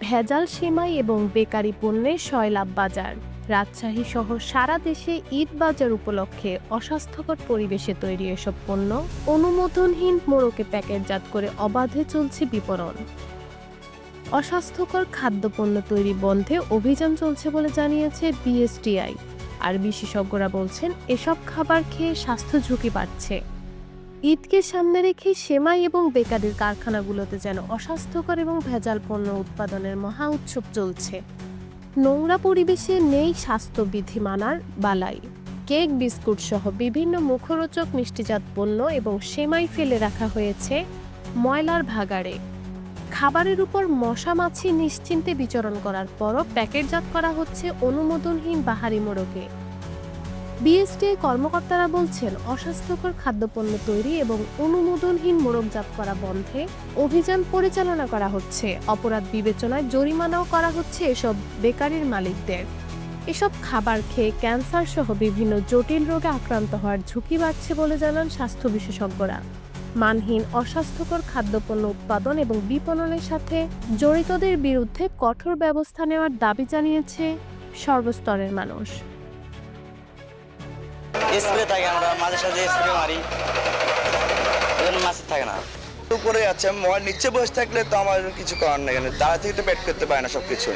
ভেজাল সেমাই এবং বেকারি পণ্যের সয়লাভ বাজার। রাজশাহী সহ সারা দেশে ঈদ বাজার উপলক্ষে অস্বাস্থ্যকর পরিবেশে তৈরি এসব পণ্য অনুমোদনহীন মোড়কে প্যাকেটজাত করে অবাধে চলছে বিপণন। অস্বাস্থ্যকর খাদ্যপণ্য তৈরি বন্ধে অভিযান চলছে বলে জানিয়েছে বিএসটিআই। আর বিশেষজ্ঞরা বলছেন, এসব খাবার খেয়ে স্বাস্থ্য ঝুঁকি বাড়ছে। ঈদকে সামনে রেখে সেমাই এবং বেকারির কারখানাগুলোতে যেন অস্বাস্থ্যকর এবং ভেজাল পণ্য উৎপাদনের মহা উৎসব চলছে। নোংরা পরিবেশে নেই স্বাস্থ্যবিধি মানার বালাই। কেক, বিস্কুট সহ বিভিন্ন মুখরোচক মিষ্টিজাত পণ্য এবং সেমাই ফেলে রাখা হয়েছে ময়লার ভাগাড়ে। খাবারের উপর মশা মাছি নিশ্চিন্তে বিচরণ করার পরও প্যাকেটজাত করা হচ্ছে অনুমোদনহীন বাহারি মোড়কে। বিএসটিআই কর্মকর্তারা বলছেন, অস্বাস্থ্যকর খাদ্যপণ্য তৈরি এবং অনুমোদনহীন মোড়কজাত করা বন্ধে অভিযান পরিচালনা করা হচ্ছে। অপরাধ বিবেচনায় জরিমানাও করা হচ্ছে এসব বেকারির মালিকদের। এসব খাবার খেয়ে ক্যান্সার সহ বিভিন্ন জটিল রোগে আক্রান্ত হওয়ার ঝুঁকি বাড়ছে বলে জানান স্বাস্থ্য বিশেষজ্ঞরা। মানহীন, অস্বাস্থ্যকর খাদ্যপণ্য উৎপাদন এবং বিপণনের সাথে জড়িতদের বিরুদ্ধে কঠোর ব্যবস্থা নেওয়ার দাবি জানিয়েছে সর্বস্তরের মানুষ। স্প্রে থাকে আমরা, মাঝে সাঝে স্প্রে মারি। এজন্য থাকে না। উপরে আছে, মোবাইল নিচে বসে থাকলে তো আমার কিছু করার নেই দাঁড়া থেকে তো পেট করতে পারে না সব কিছু